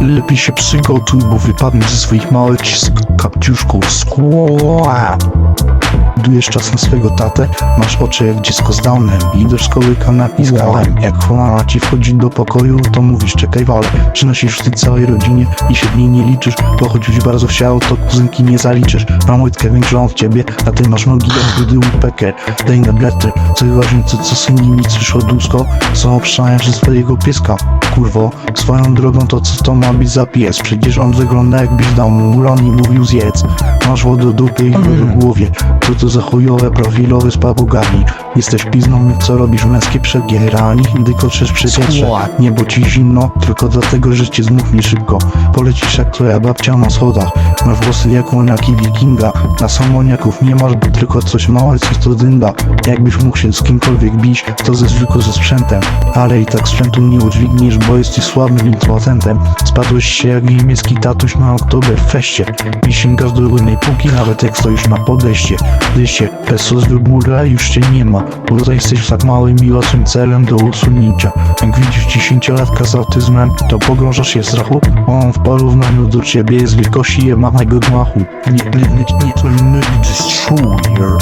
Lepiej się przygotuj, bo wypadniesz ze swoich małych kapciuszków. Skła. Budujesz czas na swego tatę, masz oczy jak dziecko z downem I do szkoły kanapki z gałem Jak cholera ci wchodzi do pokoju, to mówisz czekaj wale Przynosisz wstyd całej rodzinie i się niej nie liczysz Bo choćbyś bardzo chciał, to kuzynki nie zaliczysz. Mam łydkę większą od ciebie, a ty masz nogi jak brudy łupekę Daj na co ważnicy, co syni mi przyszło dusko Co obszają przez swojego pieska. Kurwo, swoją drogą to co to ma być za pies. Przecież on wygląda jakbyś dał mu uron i mówił zjedz. Masz wodę do dupy i w głowie. Co to za chujowe profilowe z papugami. Jesteś pizną, co robisz męskie przegierani Gdy koczysz przy wietrze Nie bo ci zimno, tylko dlatego, że cię zmuchnie szybko. Polecisz jak twoja babcia na schodach Masz włosy jak łoniaki wikinga. Na samoniaków nie masz, bo tylko coś małe, coś to dynda. Jakbyś mógł się z kimkolwiek bić, to ze zwykłe ze sprzętem. Ale i tak sprzętu nie udźwigniesz, bo jesteś słabym impotentem Spadłeś się jak niemiecki tatuś na Oktoberfeście. I sięgasz do górnej półki, nawet jak stoisz na podejście Dyście, bez sos wybóra już cię nie ma tutaj jesteś tak małym i łatwym celem do usunięcia Jak widzisz dziesięciolatka z autyzmem, to pogrążasz się w strachu On w porównaniu do ciebie jest wielkości jemanego gmachu Nie, nie, nie, nie, to nie destroyer